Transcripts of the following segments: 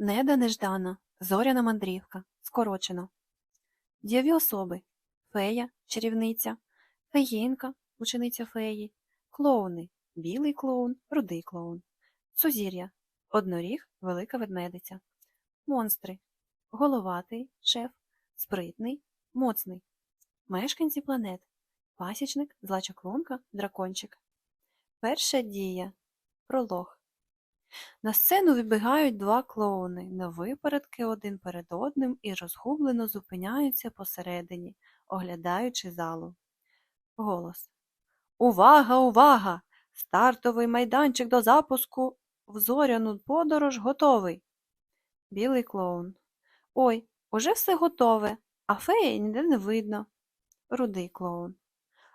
Неда неждана, зоряна мандрівка, скорочено. Дієві особи. Фея, чарівниця, феїнка, учениця феї, клоуни, білий клоун, рудий клоун, сузір'я, одноріг, велика ведмедиця, монстри, головатий, шеф, спритний, моцний, мешканці планет, пасічник, зла чаклунка, дракончик. Перша дія. Пролог. На сцену вибігають два клоуни, навипередки один перед одним і розгублено зупиняються посередині, оглядаючи залу. Голос. Увага, увага! Стартовий майданчик до запуску в зоряну подорож готовий. Білий клоун. Ой, уже все готове, а феї ніде не видно. Рудий клоун.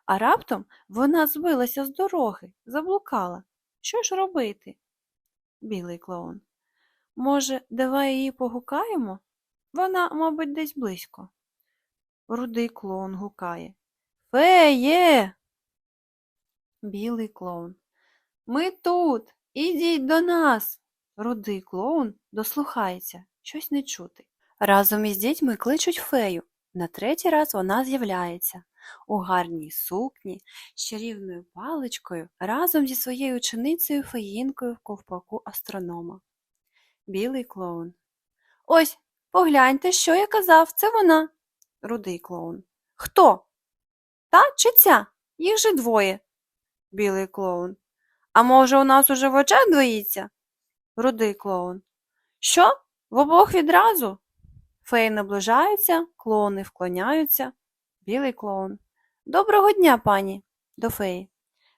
А раптом вона збилася з дороги, заблукала. Що ж робити? Білий клоун. Може, давай її погукаємо? Вона, мабуть, десь близько. Рудий клоун гукає. Феє! Білий клоун. Ми тут. Ідіть до нас. Рудий клоун дослухається, щось не чути. Разом із дітьми кличуть фею. На третій раз вона з'являється у гарній сукні, з чарівною паличкою, разом зі своєю ученицею феїнкою в ковпаку астронома. Білий клоун. Ось, погляньте, що я казав, це вона. Рудий клоун. Хто? Та чи ця? Їх же двоє. Білий клоун. А може, у нас уже в очах двоїться? Рудий клоун. Що? В обох відразу? Феї наближаються, клоуни вклоняються. Білий клоун. Доброго дня, пані. До феї.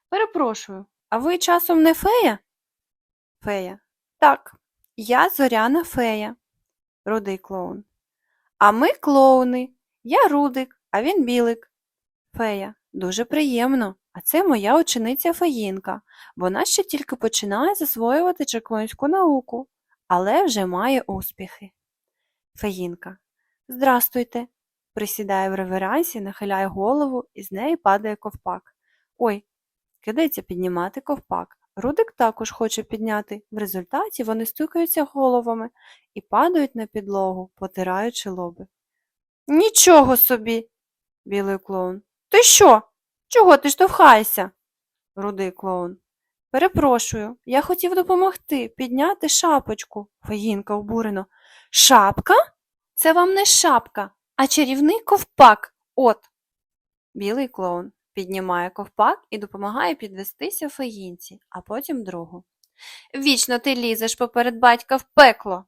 Перепрошую, а ви часом не фея? Фея. Так, я зоряна фея. Рудий клоун. А ми клоуни. Я Рудик, а він білик. Фея. Дуже приємно. А це моя учениця Феїнка. Вона ще тільки починає засвоювати чаклунську науку, але вже має успіхи. Феїнка. Здрастуйте. Присідає в реверансі, нахиляє голову, і з неї падає ковпак. Ой, кидається піднімати ковпак. Рудик також хоче підняти. В результаті вони стукаються головами і падають на підлогу, потираючи лоби. Нічого собі, білий клоун. Ти що? Чого ти штовхаєшся? Рудий клоун. Перепрошую, я хотів допомогти підняти шапочку, Фаїнка обурено. Шапка? Це вам не шапка, а чарівний ковпак. От. Білий клоун піднімає ковпак і допомагає підвестися фаїнці, а потім другу. Вічно ти лізеш поперед батька в пекло.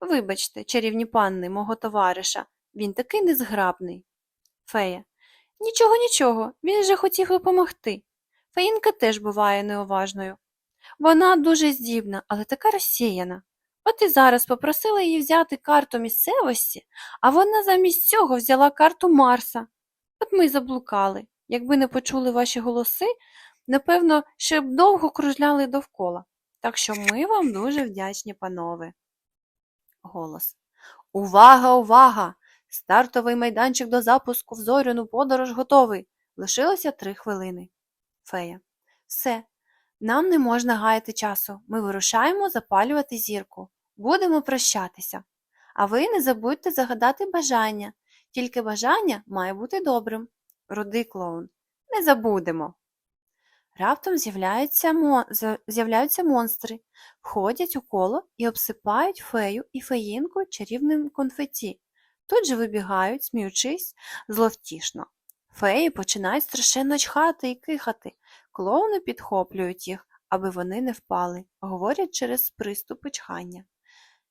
Вибачте, чарівні панни, мого товариша, він такий незграбний. Фея. Нічого, нічого, він же хотів допомогти. Фаїнка теж буває неуважною. Вона дуже здібна, але така розсіяна. От і зараз попросила її взяти карту місцевості, а вона замість цього взяла карту Марса. От ми й заблукали. Якби не почули ваші голоси, напевно, ще б довго кружляли довкола. Так що ми вам дуже вдячні, панове. Голос. Увага, увага! Стартовий майданчик до запуску в зоряну подорож готовий. Лишилося три хвилини. Фея. Все. Нам не можна гаяти часу. Ми вирушаємо запалювати зірку. Будемо прощатися. А ви не забудьте загадати бажання. Тільки бажання має бути добрим. Рудий клоун. Не забудемо. Раптом з'являються, мо... з'являються монстри, входять у коло і обсипають фею і феїнку чарівним конфеті. Тут же вибігають, сміючись, зловтішно. Феї починають страшенно чхати і кихати. Клоуни підхоплюють їх, аби вони не впали, говорять через приступи чхання.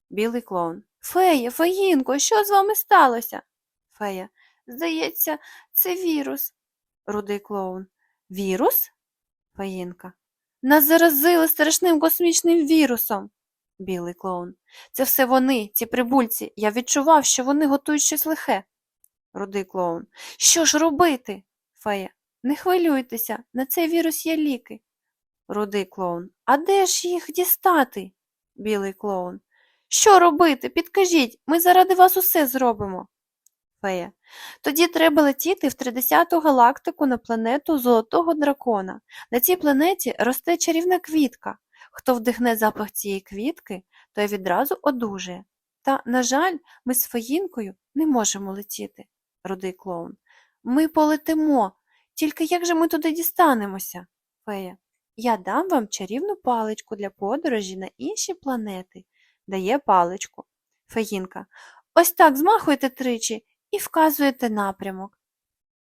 Білий клоун. Фея, феїнко, що з вами сталося? Фея. Здається, це вірус. Рудий клоун. Вірус? Феїнка. Нас заразили страшним космічним вірусом. Білий клоун. Це все вони, ці прибульці. Я відчував, що вони готують щось лихе. Рудий клоун. Що ж робити? Фея. Не хвилюйтеся, на цей вірус є ліки. Рудий клоун. А де ж їх дістати? Білий клоун. Що робити? Підкажіть, ми заради вас усе зробимо. Фея. Тоді треба летіти в 30-ту галактику на планету Золотого дракона. На цій планеті росте чарівна квітка. Хто вдихне запах цієї квітки, той відразу одужає. Та, на жаль, ми з феїнкою не можемо летіти, рудий клоун. Ми полетимо. Тільки як же ми туди дістанемося? Фея. Я дам вам чарівну паличку для подорожі на інші планети. Дає паличку. Феїнка. Ось так змахуєте тричі і вказуєте напрямок.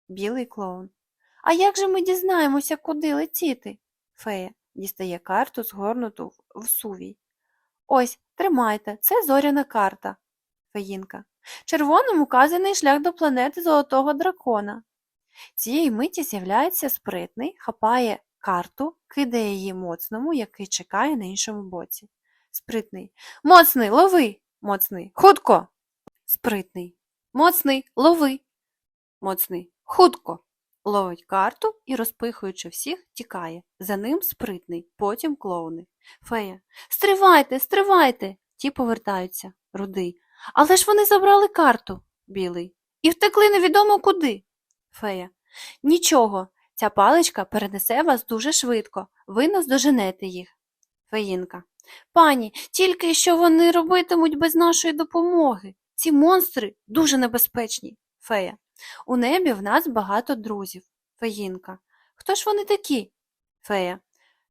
Білий клоун. А як же ми дізнаємося, куди летіти? Фея дістає карту, згорнуту в сувій. Ось, тримайте, це зоряна карта. Феїнка. Червоним указаний шлях до планети Золотого дракона. Цієї миті з'являється спритний, хапає карту, кидає її моцному, який чекає на іншому боці. Спритний. Моцний, лови! Моцний. Хутко. Спритний. Моцний, лови. Моцний. Хутко. Ловить карту і, розпихуючи всіх, тікає. За ним спритний, потім клоуни. Фея. Стривайте, стривайте. Ті повертаються. Рудий. Але ж вони забрали карту. Білий. І втекли невідомо куди. Фея. Нічого. Ця паличка перенесе вас дуже швидко. Ви наздоженете їх. Феїнка. Пані, тільки що вони робитимуть без нашої допомоги. Ці монстри дуже небезпечні. Фея. У небі в нас багато друзів. Феїнка. Хто ж вони такі? Фея.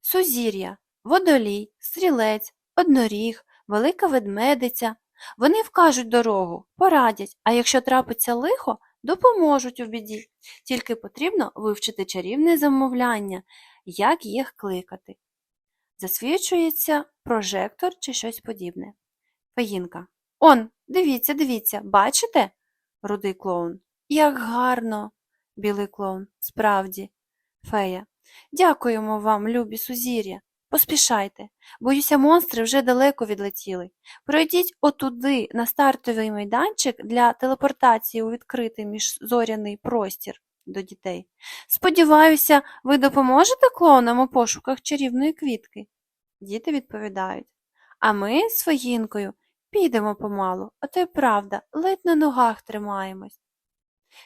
Сузір'я, водолій, стрілець, одноріг, велика ведмедиця. Вони вкажуть дорогу, порадять, а якщо трапиться лихо, допоможуть у біді. Тільки потрібно вивчити чарівне замовляння, як їх кликати. Засвічується прожектор чи щось подібне. Феїнка. Он, дивіться, дивіться, бачите? Рудий клоун. Як гарно. Білий клоун. Справді. Фея. Дякуємо вам, любі сузір'я. Поспішайте. Боюся, монстри вже далеко відлетіли. Пройдіть отуди на стартовий майданчик для телепортації у відкритий міжзоряний простір до дітей. Сподіваюся, ви допоможете клоунам у пошуках чарівної квітки? Діти відповідають. А ми з Фаїнкою підемо помалу, а то й правда, ледь на ногах тримаємось.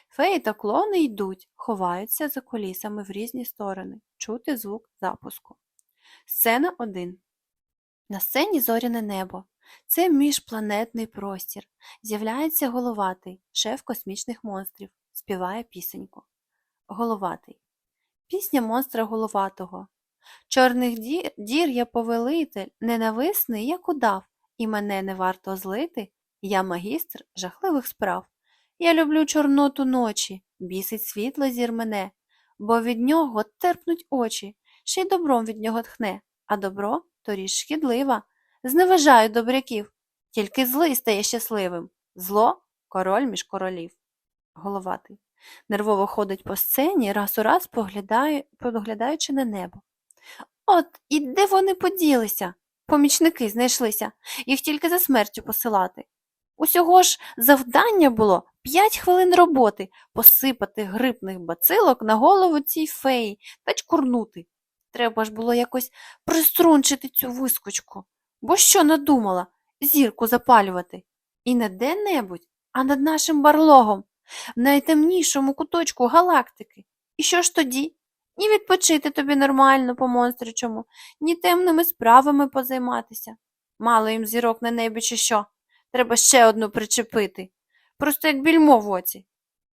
Феї та клоуни йдуть, ховаються за кулісами в різні сторони, чути звук запуску. Сцена 1. На сцені зоряне небо. Це міжпланетний простір. З'являється головатий, шеф космічних монстрів, співає пісеньку. Головатий. Пісня монстра головатого. Чорних дір, дір я повелитель, ненависний, як удав, і мене не варто злити, я магістр жахливих справ. Я люблю чорноту ночі, бісить світло зір мене, бо від нього терпнуть очі, ще й добром від нього тхне, а добро торіж шкідлива. Зневажаю добряків, тільки злий стає щасливим. Зло король між королів. Головатий. Нервово ходить по сцені, раз у раз поглядає, поглядаючи на небо. От і де вони поділися? Помічники знайшлися, їх тільки за смертю посилати. Усього ж завдання було п'ять хвилин роботи посипати грибних бацилок на голову цій феї та чкурнути. Треба ж було якось приструнчити цю вискочку. Бо що надумала зірку запалювати? І не де-небудь, а над нашим барлогом, в найтемнішому куточку галактики. І що ж тоді? Ні відпочити тобі нормально по монстричому, ні темними справами позайматися. Мало їм зірок на небі чи що. Треба ще одну причепити. Просто як більмо в оці.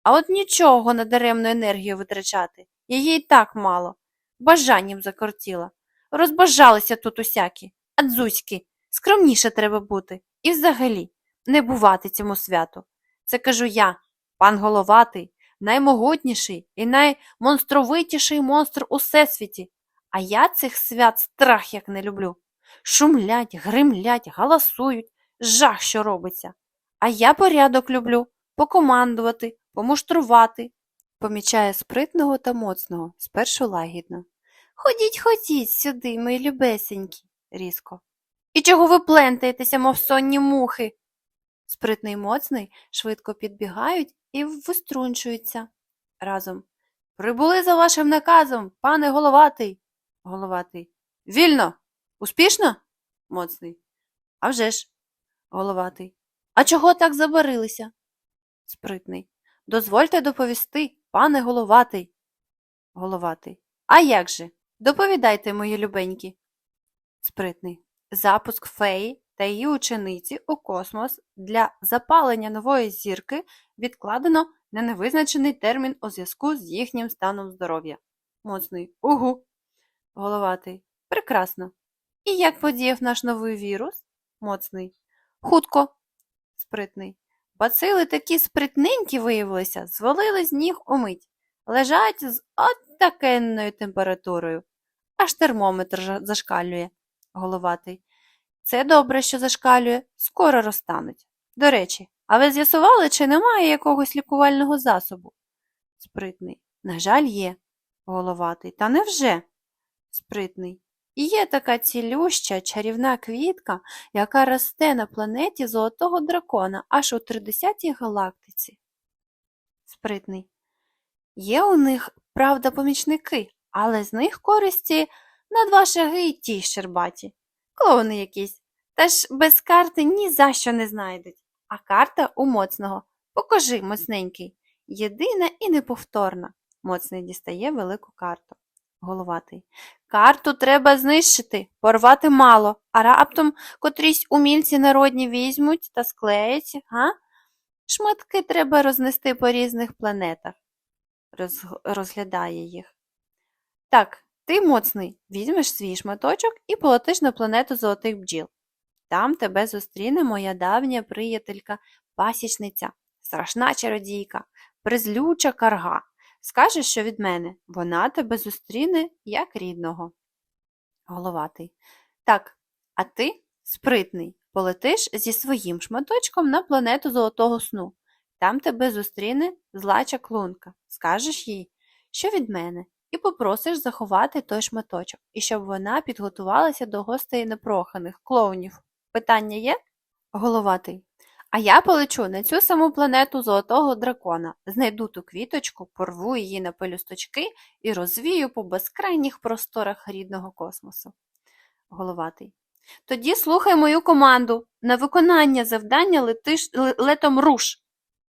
А от нічого на даремну енергію витрачати. Її і так мало. Бажанням закортіла. Розбажалися тут усякі, а дзузьки. Скромніше треба бути. І взагалі не бувати цьому святу. Це кажу я, пан головатий, наймогутніший і наймонстровитіший монстр у всесвіті. А я цих свят страх як не люблю. Шумлять, гримлять, галасують, жах, що робиться. А я порядок люблю покомандувати, помуштрувати, помічає спритного та моцного, спершу лагідно. Ходіть, ходіть сюди, мої любесенькі, різко. І чого ви плентаєтеся, мов сонні мухи? Спритний моцний швидко підбігають і виструнчуються разом. Прибули за вашим наказом, пане головатий. Головатий. Вільно. Успішно? Моцний. А вже ж. Головатий. А чого так забарилися? Спритний. Дозвольте доповісти, пане головатий. Головатий. А як же? Доповідайте, мої любенькі. Спритний. Запуск феї та її учениці у космос для запалення нової зірки відкладено на невизначений термін у зв'язку з їхнім станом здоров'я. Моцний. Угу. Головатий. Прекрасно. І як подіяв наш новий вірус? Моцний. Хутко. Спритний. Бацили такі спритненькі виявилися, звалили з ніг умить. Лежать з от такенною температурою. Аж термометр зашкалює. Головатий. Це добре, що зашкалює, скоро розтануть. До речі, а ви з'ясували, чи немає якогось лікувального засобу? Спритний. На жаль, є. Головатий. Та невже? Спритний. І є така цілюща чарівна квітка, яка росте на планеті Золотого дракона аж у 30-й галактиці. Спритний. Є у них, правда, помічники, але з них користі на два шаги й ті щербаті. Клоуни якісь. Та ж без карти ні за що не знайдуть. А карта у моцного. Покажи, моцненький. Єдина і неповторна. Моцний дістає велику карту. Головатий. Карту треба знищити, порвати мало, а раптом котрісь умільці народні візьмуть та склеять, га? Шматки треба рознести по різних планетах. Роз- розглядає їх. Так, ти моцний, візьмеш свій шматочок і полетиш на планету золотих бджіл. Там тебе зустріне моя давня приятелька пасічниця, страшна чародійка, призлюча карга. Скажеш, що від мене, вона тебе зустріне як рідного. Головатий. Так, а ти, спритний, полетиш зі своїм шматочком на планету золотого сну. Там тебе зустріне зла чаклунка. Скажеш їй, що від мене, і попросиш заховати той шматочок, і щоб вона підготувалася до гостей непроханих клоунів. Питання є? Головатий. А я полечу на цю саму планету золотого дракона, знайду ту квіточку, порву її на пелюсточки і розвію по безкрайніх просторах рідного космосу. Головатий. Тоді слухай мою команду. На виконання завдання летиш летом руш.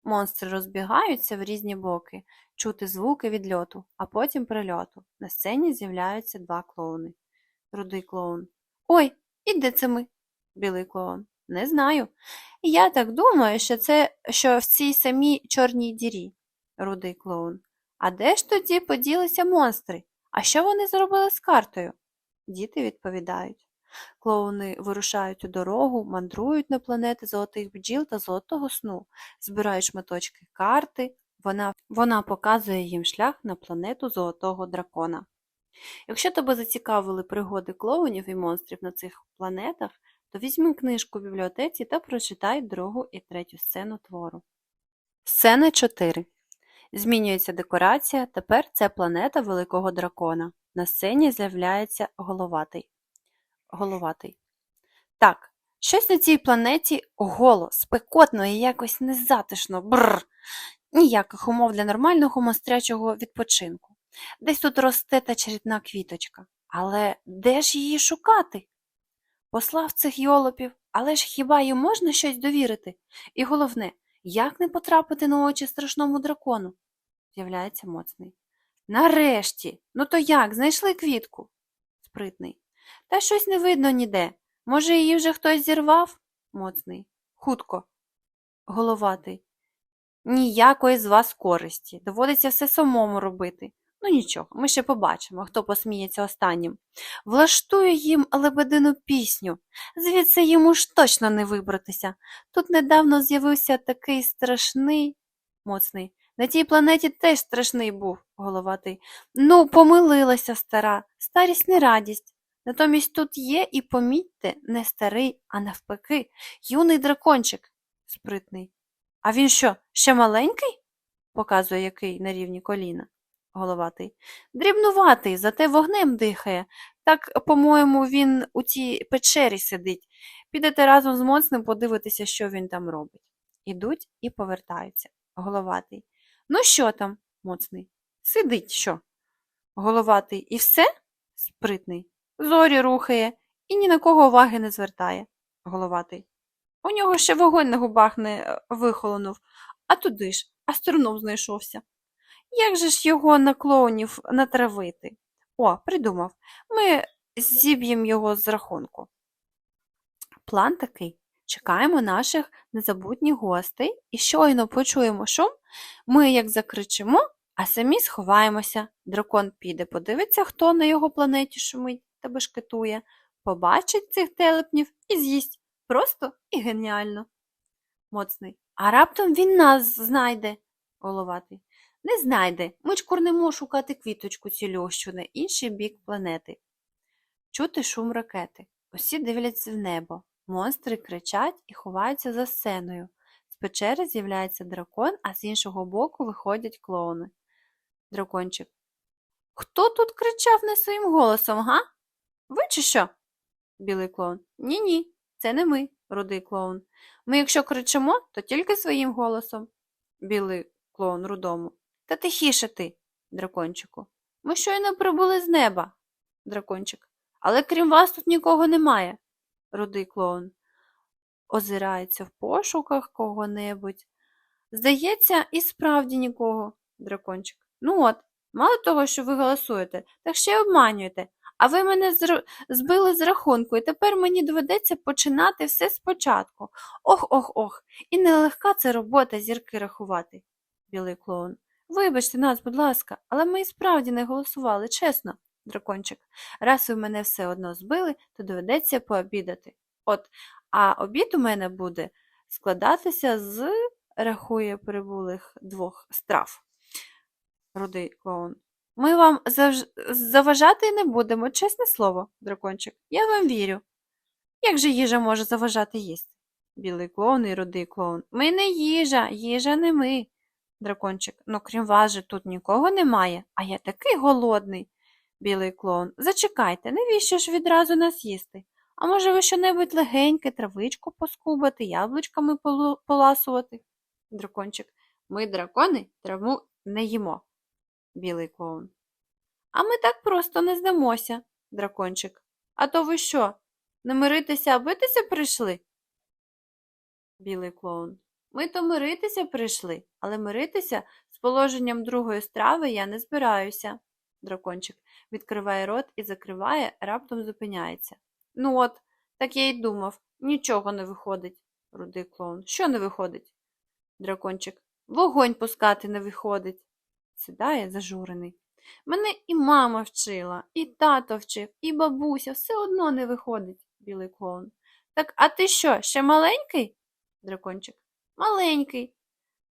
Монстри розбігаються в різні боки, чути звуки відльоту, а потім прильоту. На сцені з'являються два клоуни. Рудий клоун. Ой, і де це ми? Білий клоун. Не знаю. Я так думаю, що це що в цій самій чорній дірі. Рудий клоун. А де ж тоді поділися монстри? А що вони зробили з картою? Діти відповідають. Клоуни вирушають у дорогу, мандрують на планети золотих бджіл та золотого сну, збирають шматочки карти. Вона, вона показує їм шлях на планету золотого дракона. Якщо тебе зацікавили пригоди клоунів і монстрів на цих планетах, то візьми книжку в бібліотеці та прочитай другу і третю сцену твору. Сцена 4. Змінюється декорація, тепер це планета Великого Дракона. На сцені з'являється головатий. Головатий. Так, щось на цій планеті голо, спекотно і якось незатишно. Бррр. Ніяких умов для нормального монстрячого відпочинку. Десь тут росте та чарівна квіточка. Але де ж її шукати? Послав цих йолопів, але ж хіба їм можна щось довірити? І головне, як не потрапити на очі страшному дракону? З'являється моцний. Нарешті. Ну то як, знайшли квітку? Спритний. Та щось не видно ніде. Може, її вже хтось зірвав? Моцний. Хутко. Головатий. Ніякої з вас користі. Доводиться все самому робити. Ну нічого, ми ще побачимо, хто посміється останнім. Влаштую їм лебедину пісню. Звідси їм уж точно не вибратися. Тут недавно з'явився такий страшний, моцний. На тій планеті теж страшний був, головатий. Ну, помилилася стара, старість не радість. Натомість тут є і, помітьте, не старий, а навпаки, юний дракончик, спритний. А він що, ще маленький? показує який на рівні коліна. Головатий. Дрібнуватий, зате вогнем дихає. Так, по-моєму, він у цій печері сидить. Підете разом з моцним подивитися, що він там робить. Ідуть і повертаються. Головатий. Ну що там, моцний? Сидить що? Головатий. І все? Спритний. Зорі рухає і ні на кого уваги не звертає. Головатий. У нього ще вогонь на губах не е, вихолонув, а туди ж, астроном знайшовся. Як же ж його на клоунів натравити? О, придумав. Ми зіб'ємо його з рахунку. План такий. Чекаємо наших незабутніх гостей і щойно почуємо шум, ми як закричимо, а самі сховаємося. Дракон піде, подивиться, хто на його планеті шумить та бешкетує, побачить цих телепнів і з'їсть. Просто і геніально. Моцний. А раптом він нас знайде. Головатий. Не знайде. Ми ж курнемо шукати квіточку цілющу на інший бік планети. Чути шум ракети. Усі дивляться в небо. Монстри кричать і ховаються за сценою. З печери з'являється дракон, а з іншого боку виходять клоуни. Дракончик. Хто тут кричав не своїм голосом, га? Ви чи що? Білий клоун. Ні, ні, це не ми, рудий клоун. Ми, якщо кричимо, то тільки своїм голосом. Білий клоун рудому. Та тихіше ти, дракончику. Ми щойно прибули з неба, дракончик. Але крім вас тут нікого немає, рудий клоун. Озирається в пошуках кого-небудь. Здається, і справді нікого, дракончик. Ну от, мало того, що ви голосуєте, так ще й обманюєте. А ви мене збили з рахунку, і тепер мені доведеться починати все спочатку. Ох, ох, ох. І нелегка це робота зірки рахувати, білий клоун. Вибачте нас, будь ласка, але ми і справді не голосували, чесно, дракончик. Раз ви мене все одно збили, то доведеться пообідати. От, а обід у мене буде складатися з, рахує прибулих двох страв. Рудий клоун. Ми вам завж... заважати не будемо, чесне слово, дракончик. Я вам вірю. Як же їжа може заважати їсти? Білий клоун і рудий клоун. Ми не їжа, їжа не ми. Дракончик. Ну, крім вас же тут нікого немає, а я такий голодний. Білий клоун. Зачекайте, навіщо ж відразу нас їсти? А може ви що-небудь легеньке, травичку поскубати, яблучками поласувати? Дракончик. Ми, дракони, траву не їмо. Білий клоун. А ми так просто не здамося, дракончик. А то ви що? Не миритися, а битися прийшли? Білий клоун. Ми то миритися прийшли, але миритися з положенням другої страви я не збираюся. Дракончик відкриває рот і закриває, раптом зупиняється. Ну от, так я й думав, нічого не виходить, рудий клоун. Що не виходить? Дракончик. Вогонь пускати не виходить. Сідає зажурений. Мене і мама вчила, і тато вчив, і бабуся, все одно не виходить, білий клоун. Так, а ти що, ще маленький? Дракончик. Маленький.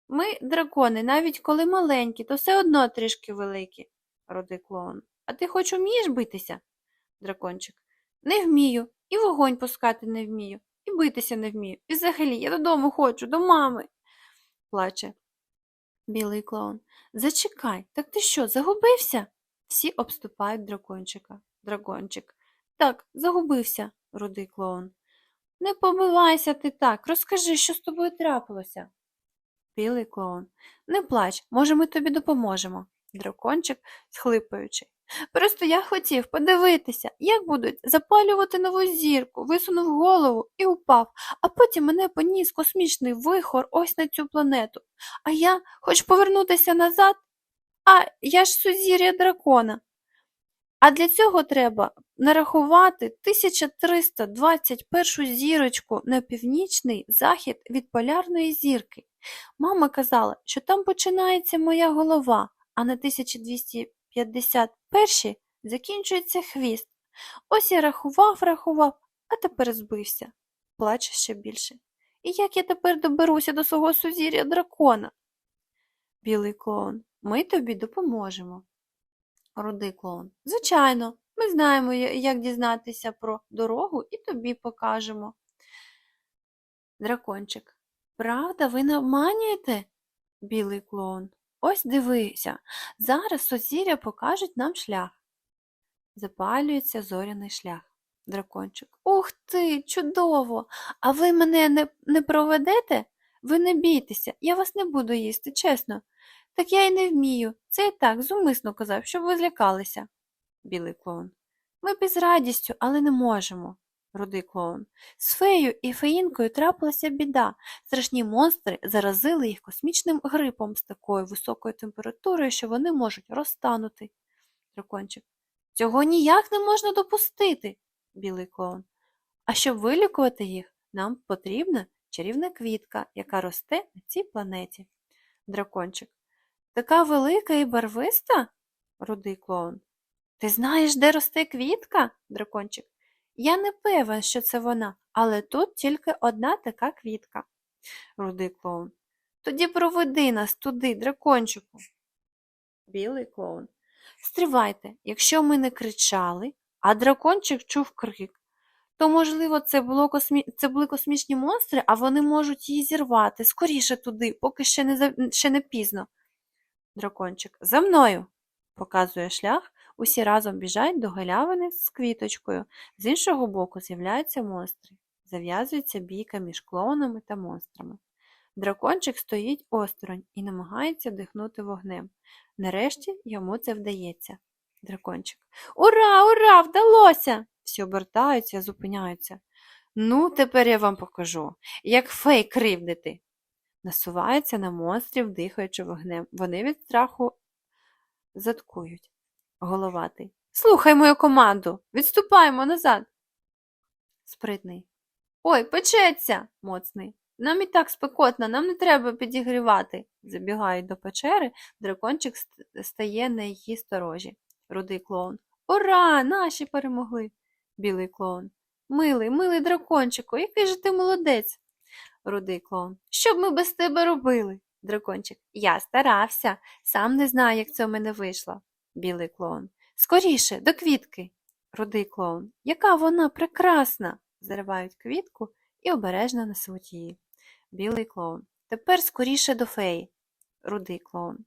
Ми, дракони, навіть коли маленькі, то все одно трішки великі, родий клоун. А ти хоч умієш битися? Дракончик. Не вмію, і вогонь пускати не вмію, і битися не вмію. І взагалі я додому хочу, до мами. Плаче. Білий клоун. Зачекай, так ти що, загубився? Всі обступають дракончика. Дракончик. Так, загубився, рудий клоун. Не побивайся ти так, розкажи, що з тобою трапилося. Білий клоун. Не плач, може, ми тобі допоможемо. Дракончик, схлипаючи. Просто я хотів подивитися, як будуть запалювати нову зірку, висунув голову і упав, а потім мене поніс космічний вихор ось на цю планету. А я хоч повернутися назад, а я ж сузір'я дракона. А для цього треба нарахувати 1321 зірочку на північний захід від полярної зірки. Мама казала, що там починається моя голова, а на 1251 закінчується хвіст. Ось я рахував, рахував, а тепер збився. Плаче ще більше. І як я тепер доберуся до свого сузір'я дракона? Білий клоун, ми тобі допоможемо. Рудий клоун. Звичайно, ми знаємо, як дізнатися про дорогу і тобі покажемо. Дракончик. Правда, ви не обманюєте? Білий клоун. Ось дивися, зараз сузір'я покажуть нам шлях. Запалюється зоряний шлях. Дракончик. Ух ти, чудово! А ви мене не, не проведете? Ви не бійтеся, я вас не буду їсти, чесно. Так я й не вмію. Це і так зумисно казав, щоб ви злякалися. Білий клоун. Ми б із радістю, але не можемо. Рудий клоун. З феєю і феїнкою трапилася біда. Страшні монстри заразили їх космічним грипом з такою високою температурою, що вони можуть розтанути. Дракончик. Цього ніяк не можна допустити. Білий клоун. А щоб вилікувати їх, Нам потрібна чарівна квітка, яка росте на цій планеті. Дракончик. Така велика і барвиста? Рудий клоун. Ти знаєш, де росте квітка? Дракончик. Я не певен, що це вона, але тут тільки одна така квітка. Рудий клоун. Тоді проведи нас туди, дракончику. Білий клоун. Стривайте, якщо ми не кричали, а дракончик чув крик, то, можливо, це, було космі... це були космічні монстри, а вони можуть її зірвати. Скоріше туди, поки ще не, за... ще не пізно. Дракончик. За мною. Показує шлях, усі разом біжать до галявини з квіточкою. З іншого боку з'являються монстри. Зав'язується бійка між клоунами та монстрами. Дракончик стоїть осторонь і намагається дихнути вогнем. Нарешті йому це вдається. Дракончик. Ура, ура! Вдалося! Всі обертаються, зупиняються. Ну, тепер я вам покажу, як фей кривдити. Насувається на монстрів, дихаючи вогнем. Вони від страху заткують. Головатий. Слухай мою команду. Відступаємо назад. Спритний. Ой, печеться, моцний. Нам і так спекотно, нам не треба підігрівати. Забігають до печери, дракончик стає на її сторожі. Рудий клоун. Ура! Наші перемогли. Білий клоун. Милий, милий дракончику, який же ти молодець. Рудий клоун. Що б ми без тебе робили? Дракончик. Я старався, сам не знаю, як це в мене вийшло. Білий клоун. Скоріше, до квітки. Рудий клоун. Яка вона прекрасна. Заривають квітку і обережно несуть її. Білий клоун. Тепер скоріше до феї. Рудий клоун.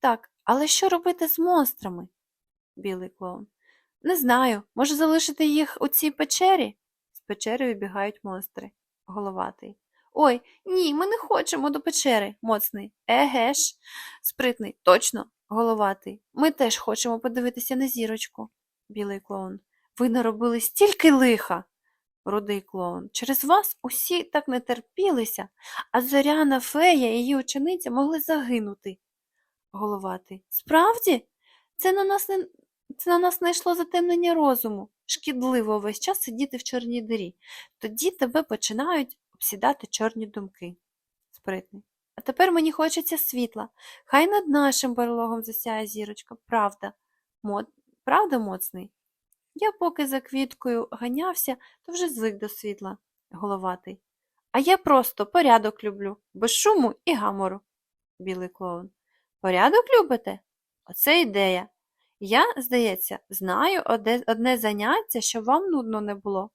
Так, але що робити з монстрами? Білий клоун. Не знаю, може залишити їх у цій печері? З печери вибігають монстри. Головатий. Ой, ні, ми не хочемо до печери, моцний. Еге ж, спритний, точно, головатий. Ми теж хочемо подивитися на зірочку. Білий клоун. Ви наробили стільки лиха. Рудий клоун. Через вас усі так не терпілися, а зоряна фея і її учениця могли загинути. Головатий. Справді? Це на нас не це на нас знайшло затемнення розуму. Шкідливо весь час сидіти в чорній дирі. Тоді тебе починають обсідати чорні думки. Спритний. А тепер мені хочеться світла. Хай над нашим барлогом засяє зірочка. Правда. Мо... Правда, моцний? Я поки за квіткою ганявся, то вже звик до світла. Головатий. А я просто порядок люблю, без шуму і гамору. Білий клоун. Порядок любите? Оце ідея. Я, здається, знаю одне заняття, щоб вам нудно не було.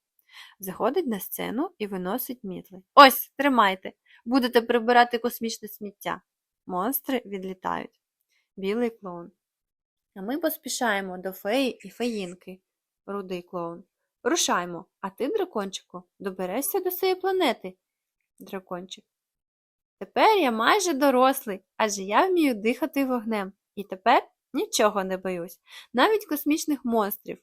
Заходить на сцену і виносить мітли. Ось, тримайте, будете прибирати космічне сміття. Монстри відлітають. Білий клоун. А ми поспішаємо до феї і феїнки. Рудий клоун. Рушаймо, а ти, дракончику, доберешся до своєї планети. Дракончик. Тепер я майже дорослий, адже я вмію дихати вогнем. І тепер нічого не боюсь, навіть космічних монстрів.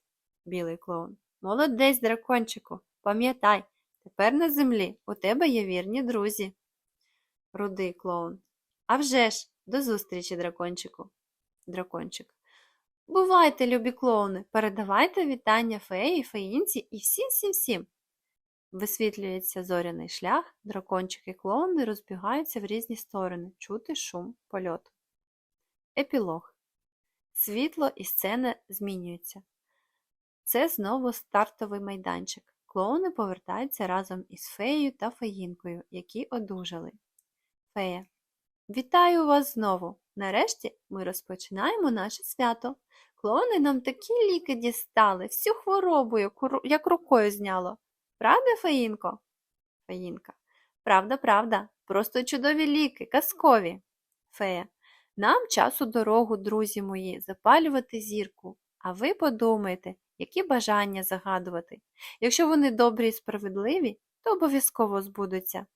Білий клоун. Молодець, дракончику. Пам'ятай, тепер на землі у тебе є вірні друзі. Рудий клоун. А вже ж, до зустрічі, дракончику. Дракончик. Бувайте, любі клоуни, передавайте вітання феї, феїнці і всім-всім-всім. Висвітлюється зоряний шлях, дракончики клоуни розбігаються в різні сторони, чути шум польоту. Епілог. Світло і сцена змінюються. Це знову стартовий майданчик. Клоуни повертаються разом із феєю та феїнкою, які одужали. Фея. Вітаю вас знову! Нарешті ми розпочинаємо наше свято. Клоуни нам такі ліки дістали, всю хворобу, як, рукою зняло. Правда, Фаїнко? Фаїнка. Правда, правда. Просто чудові ліки, казкові. Фея. Нам час у дорогу, друзі мої, запалювати зірку. А ви подумайте, які бажання загадувати. Якщо вони добрі і справедливі, то обов'язково збудуться.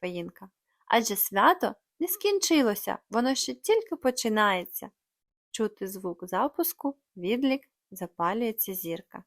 Фаїнка. Адже свято не скінчилося, воно ще тільки починається. Чути звук запуску, відлік, запалюється зірка.